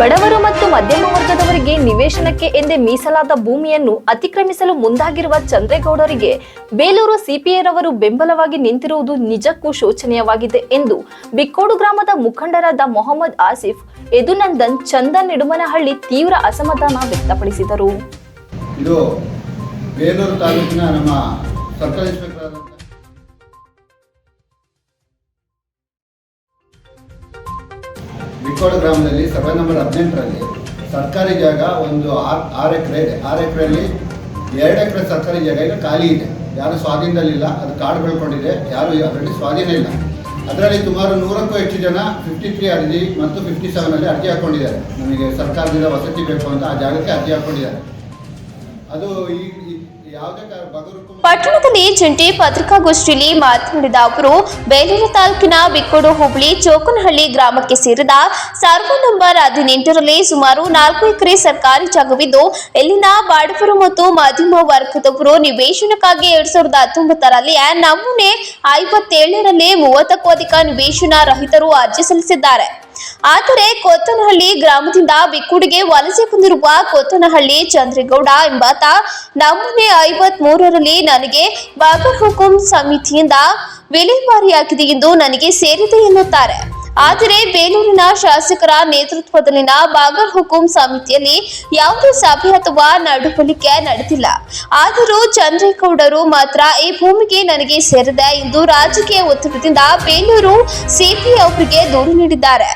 ಬಡವರು ಮತ್ತು ಮಧ್ಯಮ ವರ್ಗದವರಿಗೆ ನಿವೇಶನಕ್ಕೆ ಎಂದೇ ಮೀಸಲಾದ ಭೂಮಿಯನ್ನು ಅತಿಕ್ರಮಿಸಲು ಮುಂದಾಗಿರುವ ಚಂದ್ರೇಗೌಡರಿಗೆ ಬೇಲೂರು ಸಿಪಿಐರವರು ಬೆಂಬಲವಾಗಿ ನಿಂತಿರುವುದು ನಿಜಕ್ಕೂ ಶೋಚನೀಯವಾಗಿದೆ ಎಂದು ಬಿಕ್ಕೋಡು ಗ್ರಾಮದ ಮುಖಂಡರಾದ ಮೊಹಮ್ಮದ್ ಆಸಿಫ್, ಯದುನಂದನ್, ಚಂದನ್ ನಿಡುಮನಹಳ್ಳಿ ತೀವ್ರ ಅಸಮಾಧಾನ ವ್ಯಕ್ತಪಡಿಸಿದರು. ಇನ್ಸ್ಪೆಕ್ಟರ್ ಗ್ರಾಮದಲ್ಲಿ ಸರ್ವೆ ನಂಬರ್ ಹದಿನೆಂಟರಲ್ಲಿ ಸರ್ಕಾರಿ ಜಾಗ ಒಂದು ಆರು ಆರು ಎಕರೆ ಇದೆ. ಆರು ಎಕರೆಯಲ್ಲಿ ಎರಡು ಎಕರೆ ಸರ್ಕಾರಿ ಜಾಗ ಈಗ ಖಾಲಿ ಇದೆ. ಯಾರು ಸ್ವಾಧೀನದಲ್ಲಿಲ್ಲ, ಅದು ಕಾಡು ಬೆಳ್ಕೊಂಡಿದೆ, ಯಾರು ಅದರಲ್ಲಿ ಸ್ವಾಧೀನ ಇಲ್ಲ. ಅದರಲ್ಲಿ ಸುಮಾರು ನೂರಕ್ಕೂ ಹೆಚ್ಚು ಜನ ಫಿಫ್ಟಿ ತ್ರೀ ಅರ್ಜಿ ಮತ್ತು ಫಿಫ್ಟಿ ಸೆವೆನಲ್ಲಿ ಅರ್ಜಿ ಹಾಕ್ಕೊಂಡಿದ್ದಾರೆ ನಮಗೆ ಸರ್ಕಾರದಿಂದ ವಸತಿ ಬೇಕು ಅಂತ ಆ ಜಾಗಕ್ಕೆ ಅರ್ಜಿ ಹಾಕ್ಕೊಂಡಿದ್ದಾರೆ ಅದು ಈ ಪಟ್ಟಣದಲ್ಲಿ ಜಂಟಿ ಪತ್ರಿಕಾಗೋಷ್ಠಿಯಲ್ಲಿ ಮಾತನಾಡಿದ ಅವರು, ಬೇಲೂರು ತಾಲೂಕಿನ ಬಿಕ್ಕೋಡು ಹೋಬಳಿ ಚೋಕನಹಳ್ಳಿ ಗ್ರಾಮಕ್ಕೆ ಸೇರಿದ ಸರ್ವೆ ನಂಬರ್ ಹದಿನೆಂಟರಲ್ಲಿ ಸುಮಾರು ನಾಲ್ಕು ಎಕರೆ ಸರ್ಕಾರಿ ಜಾಗವಿದ್ದು, ಇಲ್ಲಿನ ಬಡವರು ಮತ್ತು ಮಧ್ಯಮ ವರ್ಗದವರು ನಿವೇಶನಕ್ಕಾಗಿ ಎರಡ್ ಸಾವಿರದ ಹತ್ತೊಂಬತ್ತರಲ್ಲಿ ನಮೂನೆ ಐವತ್ತೇಳರಲ್ಲಿ ಮೂವತ್ತಕ್ಕೂ ಅಧಿಕ ನಿವೇಶನ ರಹಿತರು ಅರ್ಜಿ ಸಲ್ಲಿಸಿದ್ದಾರೆ. ಆದರೆ ಕೊತ್ತನಹಳ್ಳಿ ಗ್ರಾಮದಿಂದ ಬಿಕ್ಕುಡಿಗೆ ವಲಸೆ ಬಂದಿರುವ ಕೊತ್ತನಹಳ್ಳಿ ಚಂದ್ರೇಗೌಡ ಎಂಬಾತ ನಮೂನೆ ಐವತ್ ಮೂರರಲ್ಲಿ ನನಗೆ ಬಾಗರ್ ಹುಕುಂ ಸಮಿತಿಯಿಂದ ವಿಲೇವಾರಿಯಾಗಿದೆ ಎಂದು ನನಗೆ ಸೇರಿದೆ ಎನ್ನುತ್ತಾರೆ. ಆದರೆ ಬೇಲೂರಿನ ಶಾಸಕರ ನೇತೃತ್ವದಲ್ಲಿನ ಬಾಗರ್ ಹುಕುಂ ಸಮಿತಿಯಲ್ಲಿ ಯಾವುದೇ ಸಭೆ ಅಥವಾ ನಡವಳಿಕೆ ನಡೆದಿಲ್ಲ. ಆದರೂ ಚಂದ್ರೇಗೌಡರು ಮಾತ್ರ ಈ ಭೂಮಿಗೆ ನನಗೆ ಸೇರಿದೆ ಎಂದು ರಾಜಕೀಯ ಒತ್ತಡದಿಂದ ಬೇಲೂರು ಸಿಪಿಐ ಅವರಿಗೆ ದೂರು ನೀಡಿದ್ದಾರೆ.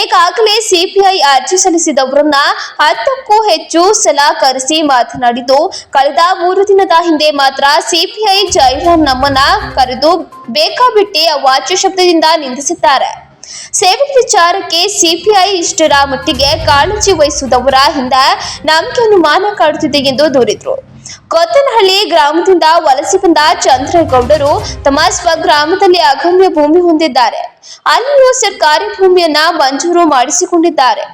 ಈಗಾಗಲೇ ಸಿಪಿಐ ಅರ್ಜಿ ಸಲ್ಲಿಸಿದವರನ್ನ ಹತ್ತಕ್ಕೂ ಹೆಚ್ಚು ಸಲ ಕರೆಸಿ ಮಾತನಾಡಿದ್ದು, ಕಳೆದ ಮೂರು ದಿನದ ಹಿಂದೆ ಮಾತ್ರ ಸಿಪಿಐ ಜೈರಾಮ್ ನಮ್ಮನ್ನ ಕರೆದು ಬೇಕಾಬಿಟ್ಟಿ ಅವಾಚ್ಯ ಶಬ್ದದಿಂದ ನಿಂದಿಸಿದ್ದಾರೆ. ಸೇವೆ ವಿಚಾರಕ್ಕೆ ಸಿಪಿಐ ಇಷ್ಟರ ಮಟ್ಟಿಗೆ ಕಾಳಜಿ ವಹಿಸುವುದವರ ಹಿಂದೆ ನಮಗೆ ಅನುಮಾನ ಕಾಡುತ್ತಿದೆ ಎಂದು ದೂರಿದ್ರು. ಕೊತ್ತನಹಳ್ಳಿ ಗ್ರಾಮದಿಂದ ವಲಸೆ ಬಂದ ಚಂದ್ರೇಗೌಡರು ತಮ್ಮ ಸ್ವಗ್ರಾಮದಲ್ಲಿ ಅಗಮ್ಯ ಭೂಮಿ ಹೊಂದಿದ್ದಾರೆ. ಅಲ್ಲಿಯೂ ಸರ್ಕಾರಿ ಭೂಮಿಯನ್ನ ಮಂಜೂರು ಮಾಡಿಸಿಕೊಂಡಿದ್ದಾರೆ.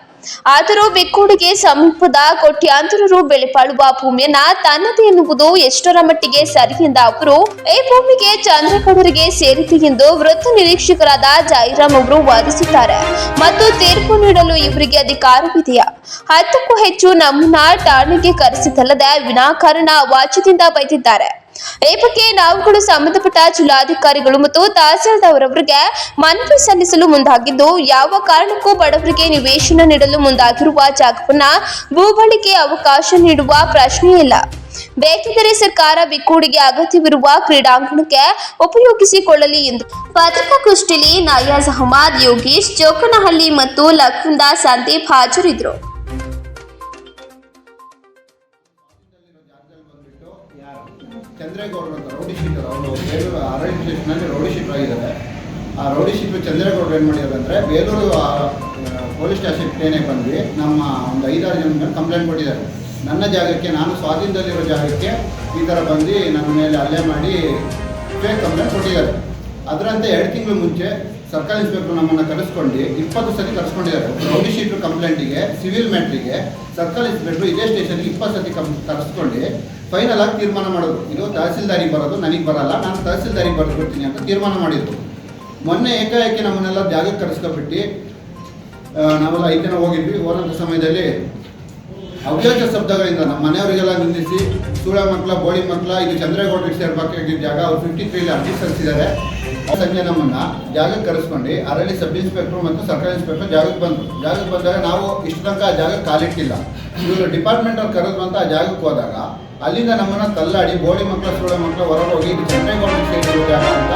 ಆದರೂ ಬಿಕ್ಕೂಡಿಗೆ ಸಮೀಪದ ಕೋಟ್ಯಾಂತರ ರು ಭೂಮಿಯನ್ನ ತನ್ನದೇ ಎನ್ನುವುದು ಎಷ್ಟರ ಮಟ್ಟಿಗೆ ಸರಿ ಎಂದ ಅವರು, ಈ ಭೂಮಿಗೆ ಚಂದ್ರಗೌಡರಿಗೆ ಸೇರಿದೆ ಎಂದು ವೃತ್ತ ನಿರೀಕ್ಷಕರಾದ ಜಯರಾಮ್ ಅವರು ವಾದಿಸಿದ್ದಾರೆ. ಮತ್ತು ತೀರ್ಪು ನೀಡಲು ಇವರಿಗೆ ಅಧಿಕಾರವಿದೆಯಾ? ಹತ್ತಕ್ಕೂ ಹೆಚ್ಚು ನಮ್ಮನ್ನ ಠಾಣೆಗೆ ಕರೆಸಿದ್ದಲ್ಲದೆ ವಿನಾಕಾರಣ ವಾಚ್ಯದಿಂದ ಬೈದಿದ್ದಾರೆ. ಈ ಬಗ್ಗೆ ನಾವುಗಳು ಸಂಬಂಧಪಟ್ಟ ಜಿಲ್ಲಾಧಿಕಾರಿಗಳು ಮತ್ತು ತಹಸೀಲ್ದಾರ್ ಅವರಿಗೆ ಮನವಿ ಸಲ್ಲಿಸಲು ಮುಂದಾಗಿದ್ದು, ಯಾವ ಕಾರಣಕ್ಕೂ ಬಡವರಿಗೆ ನಿವೇಶನ ನೀಡಲು ಮುಂದಾಗಿರುವ ಜಾಗವನ್ನ ಭೂಬಳಿಕೆ ಅವಕಾಶ ನೀಡುವ ಪ್ರಶ್ನೆಯೇ ಇಲ್ಲ. ಬೇಕಿದ್ದರೆ ಸರ್ಕಾರ ಬಿಕ್ಕೂಡಿಗೆ ಅಗತ್ಯವಿರುವ ಕ್ರೀಡಾಂಗಣಕ್ಕೆ ಉಪಯೋಗಿಸಿಕೊಳ್ಳಲಿ ಎಂದು ಪತ್ರಿಕಾಗೋಷ್ಠಿಯಲ್ಲಿ ನಯಾಜ್ ಅಹಮದ್, ಯೋಗೇಶ್, ಜೋಕನಹಳ್ಳಿ ಮತ್ತು ಲಖುಂದ ಸಂದೀಪ್ ಹಾಜರಿದ್ದರು. ಚಂದ್ರೇಗೌಡರು ಅಂತ ರೌಡಿ ಶೀಟರ್ ಅವರು ಬೇಲೂರು ಅರಣ್ಯ ಸ್ಟೇಷನಲ್ಲಿ ರೌಡಿ ಶೀಟರ್ ಆಗಿದ್ದಾರೆ ಆ ರೌಡಿ ಶೀಟರ್ ಚಂದ್ರೇಗೌಡರು ಏನು ಮಾಡಿದ್ದಾರೆ ಅಂದರೆ ಬೇಲೂರು ಪೊಲೀಸ್ ಸ್ಟೇಷನ್ ಏನೇ ಬಂದ್ವಿ. ನಮ್ಮ ಒಂದು ಐದಾರು ಜನ ಮೇಲೆ ಕಂಪ್ಲೇಂಟ್ ಕೊಟ್ಟಿದ್ದಾರೆ. ನನ್ನ ಜಾಗಕ್ಕೆ, ನಾನು ಸ್ವಾಧೀನದಲ್ಲಿರೋ ಜಾಗಕ್ಕೆ ಈ ಥರ ಬಂದು ನನ್ನ ಮೇಲೆ ಅಲ್ಲೇ ಮಾಡಿ ಫೇಕ್ ಕಂಪ್ಲೇಂಟ್ ಕೊಟ್ಟಿದ್ದಾರೆ. ಅದರಂತೆ ಎರಡು ತಿಂಗಳು ಮುಂಚೆ ಸರ್ಕಲ್ ಇನ್ಸ್ಪೆಕ್ಟರ್ ನಮ್ಮನ್ನು ಕರೆಸ್ಕೊಂಡು ಇಪ್ಪತ್ತು ಸತಿ ಕರೆಸ್ಕೊಂಡಿದ್ದಾರೆ. ರೌಡಿ ಶೀಟ್ ಕಂಪ್ಲೇಂಟಿಗೆ, ಸಿವಿಲ್ ಮ್ಯಾಟ್ರಿಗೆ ಸರ್ಕಲ್ ಇನ್ಸ್ಪೆಕ್ಟರ್ ಇದೇ ಸ್ಟೇಷನ್ಗೆ ಇಪ್ಪತ್ತು ಸತಿ ಕಂ ಕರೆಸ್ಕೊಂಡು ಫೈನಲ್ ಆಗಿ ತೀರ್ಮಾನ ಮಾಡೋದು. ಇದು ತಹಸೀಲ್ದಾರಿಗೆ ಬರೋದು, ನನಗೆ ಬರಲ್ಲ. ನಾನು ತಹಸೀಲ್ದಾರಿಗೆ ಬರೆದು ಬಿಡ್ತೀನಿ ಅಂತ ತೀರ್ಮಾನ ಮಾಡಿದ್ರು. ಮೊನ್ನೆ ಏಕಾಏಕಿ ನಮ್ಮನ್ನೆಲ್ಲ ಜಾಗಕ್ಕೆ ಕರೆಸ್ಕೊಬಿಟ್ಟು ನಾವೆಲ್ಲ ಐದು ಜನ ಹೋಗಿದ್ವಿ. ಹೋದಂಥ ಸಮಯದಲ್ಲಿ ಅವ್ಯಾಜ ಶಬ್ದಗಳಿಂದ ನಮ್ಮ ಮನೆಯವರಿಗೆಲ್ಲ ನಿಂದಿಸಿ ಸೂಳ ಮಕ್ಕಳ, ಬೋಳಿ ಮಕ್ಕಳ ಇದು ಚಂದ್ರೇಗೌಡರಿಗೆ ಸೇರ್ಬೇಕಾಗಿದ್ದ ಜಾಗ, ಅವ್ರು ಫಿಫ್ಟಿ ತ್ರೀಲಿ ಅರ್ಜಿ ಸಲ್ಲಿಸಿದ್ದಾರೆ. ಸಂಜೆ ನಮ್ಮನ್ನ ಜಾಗಕ್ಕೆ ಕರೆಸ್ಕೊಂಡು ಅರಳಿ ಸಬ್ ಇನ್ಸ್ಪೆಕ್ಟರ್ ಮತ್ತು ಸರ್ಕಲ್ ಇನ್ಸ್ಪೆಕ್ಟರ್ ಜಾಗಕ್ಕೆ ಬಂದರು. ಜಾಗಕ್ಕೆ ಬಂದಾಗ ನಾವು ಇಷ್ಟು ತನಕ ಆ ಜಾಗಕ್ಕೆ ಕಾಲಿಟ್ಟಿಲ್ಲ ಇವರು ಡಿಪಾರ್ಟ್ಮೆಂಟ್ ಅವ್ರು ಕರೆದು ಬಂತ ಆ ಜಾಗಕ್ಕೆ ಹೋದಾಗ ಅಲ್ಲಿಂದ ನಮ್ಮನ್ನ ತಲ್ಲಾಡಿ ಬೋಳಿ ಮಕ್ಕಳ ಸೂಳೆ ಮಕ್ಕಳ ಹೊರಗೆ ಹೋಗಿ ಇದು ಚಂದ್ರೇಗೌಡ ಅಂತ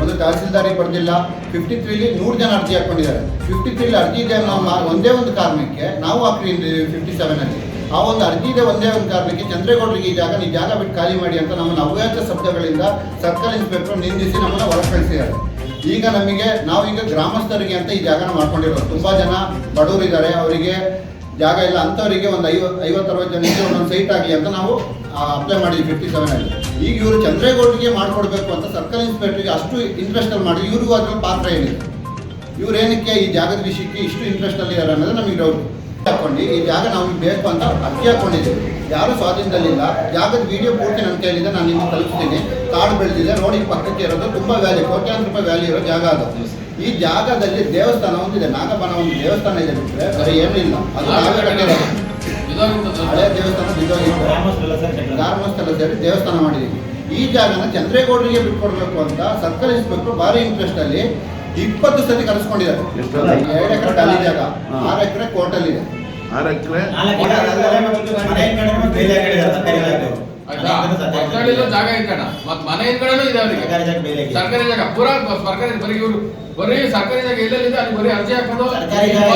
ಒಂದು ತಹಸೀಲ್ದಾರಿಗೆ ಬರ್ದಿಲ್ಲ ಫಿಫ್ಟಿ ತ್ರೀಲಿ ನೂರು ಜನ ಅರ್ಜಿ ಹಾಕೊಂಡಿದ್ದಾರೆ. ಫಿಫ್ಟಿ ತ್ರೀಲಿ ಅರ್ಜಿ ಇದೆ ಅನ್ನೋ ಒಂದೇ ಒಂದು ಕಾರಣಕ್ಕೆ ನಾವು ಹಾಕ್ರಿ ಫಿಫ್ಟಿ ಸೆವೆನಲ್ಲಿ ಆ ಒಂದು ಅರ್ಜಿ ಇದೆ ಒಂದೇ ಒಂದು ಕಾರಣಕ್ಕೆ ಚಂದ್ರೇಗೌಡರಿಗೆ ಈ ಜಾಗ ನೀವು ಜಾಗ ಬಿಟ್ಟು ಖಾಲಿ ಮಾಡಿ ಅಂತ ನಮ್ಮನ್ನು ಅವ್ಯಾಚ ಶಬ್ದಗಳಿಂದ ಸರ್ಕಲ್ ಇನ್ಸ್ಪೆಕ್ಟರ್ ನಿಂದಿಸಿ ನಮ್ಮನ್ನು ಹೊರ ಕಳಿಸಿದ್ದಾರೆ ಈಗ ನಮಗೆ, ನಾವು ಈಗ ಗ್ರಾಮಸ್ಥರಿಗೆ ಅಂತ ಈ ಜಾಗನ ಮಾಡ್ಕೊಂಡಿರೋದು. ತುಂಬ ಜನ ಬಡವರಿದ್ದಾರೆ, ಅವರಿಗೆ ಜಾಗ ಇಲ್ಲ, ಅಂಥವರಿಗೆ ಒಂದು ಐವತ್ತು ಐವತ್ತು ಅರವತ್ತು ಜನಕ್ಕೆ ಒಂದೊಂದು ಸೈಟ್ ಆಗಲಿ ಅಂತ ನಾವು ಅಪ್ಲೈ ಮಾಡಿದ್ವಿ ಫಿಫ್ಟಿ ಸೆವೆನಲ್ಲಿ ಈಗ ಇವರು ಚಂದ್ರೇಗೌಡರಿಗೆ ಮಾಡಿಕೊಡ್ಬೇಕು ಅಂತ ಸರ್ಕಲ್ ಇನ್ಸ್ಪೆಕ್ಟರ್ಗೆ ಅಷ್ಟು ಇಂಟ್ರೆಸ್ಟಲ್ಲಿ ಮಾಡಿ ಇವರು ಅದ್ರಲ್ಲಿ ಪಾತ್ರ ಏನಿದೆ? ಇವ್ರು ಏನಕ್ಕೆ ಈ ಜಾಗದ ವಿಷಯಕ್ಕೆ ಇಷ್ಟು ಇಂಟ್ರೆಸ್ಟಲ್ಲಿ ಇದ್ದಾರೆ ಅನ್ನೋದು ನಮಗೆ ಡೌಟ್ ಹಾಕೊಂಡು ಈ ಜಾಗ ನಾವು ಬೇಕು ಅಂತ ಅರ್ಜಿ ಹಾಕೊಂಡಿದ್ದೀವಿ ಯಾರು ಸ್ವಾಧೀನದಲ್ಲಿಲ್ಲ. ಜಾಗದ ವಿಡಿಯೋ ಪೂರ್ತಿ ನನ್ನ ಕೈಲಿದೆ ನಾನು ನಿಮ್ಗೆ ತಲುಪಿಸ್ತೀನಿ ಕಾಡು ಬೆಳೆದಿದೆ, ನೋಡಿ ಪಕ್ಕಕ್ಕೆ ಇರೋದು, ತುಂಬ ವ್ಯಾಲ್ಯೂ ಕೋಟ್ಯಾಂತರ ರೂಪಾಯಿ ವ್ಯಾಲ್ಯೂ ಇರೋ ಜಾಗ ಅದು. ಈ ಜಾಗದಲ್ಲಿ ದೇವಸ್ಥಾನ ಒಂದಿದೆ ನಾಗಬನ ಒಂದು ದೇವಸ್ಥಾನ ಇದೆ ಬಿಟ್ಟರೆ ಅದು ಏನೂ ಇಲ್ಲ. ಅದು ನಾವೇ ಕಟ್ಟಿರೋದು ಹಳೆ ದೇವಸ್ಥಾನ ಧರ್ಮಸ್ಥಳ ಸೇರಿ ದೇವಸ್ಥಾನ ಮಾಡಿದ್ದೀವಿ ಈ ಜಾಗನ ಚಂದ್ರೇಗೌಡರಿಗೆ ಬಿಟ್ಕೊಡ್ಬೇಕು ಅಂತ ಸರ್ಕಲ್ ಇನ್ಸ್ಪೆಕ್ಟರ್ ಭಾರಿ ಇಂಟ್ರೆಸ್ಟ್ ಅಲ್ಲಿ ಇಪ್ಪತ್ತು ಸತಿ ಕರೆಸ್ಕೊಂಡಿದ್ದಾರೆ? ಎರಡು ಎಕರೆ ಖಾಲಿ ಜಾಗ ಹಾ. ಆರು ಎಕರೆ ಕೋರ್ಟಲ್ಲಿ ಇದೆ. ಆರು ಎಕರೆ? ಜಾಗ ಮತ್ ಮನೆ ಹಿಂದ್ಗಡೆನೂ ಇದೆ ಅವರಿಗೆ. ಸರ್ಕಾರಿ ಜಾಗ ಪೂರಾ ಸರ್ಕಾರಿ ಬರೀ ಇವರು. ಬರೀ ಸರ್ಕಾರಿ ಜಾಗ ಎಲ್ಲೆಲ್ಲಿದೆ ಅಲ್ಲಿ ಬರೀ ಅರ್ಜಿ ಹಾಕೊಂಡು ಸರ್ಕಾರಿ ಜಾಗ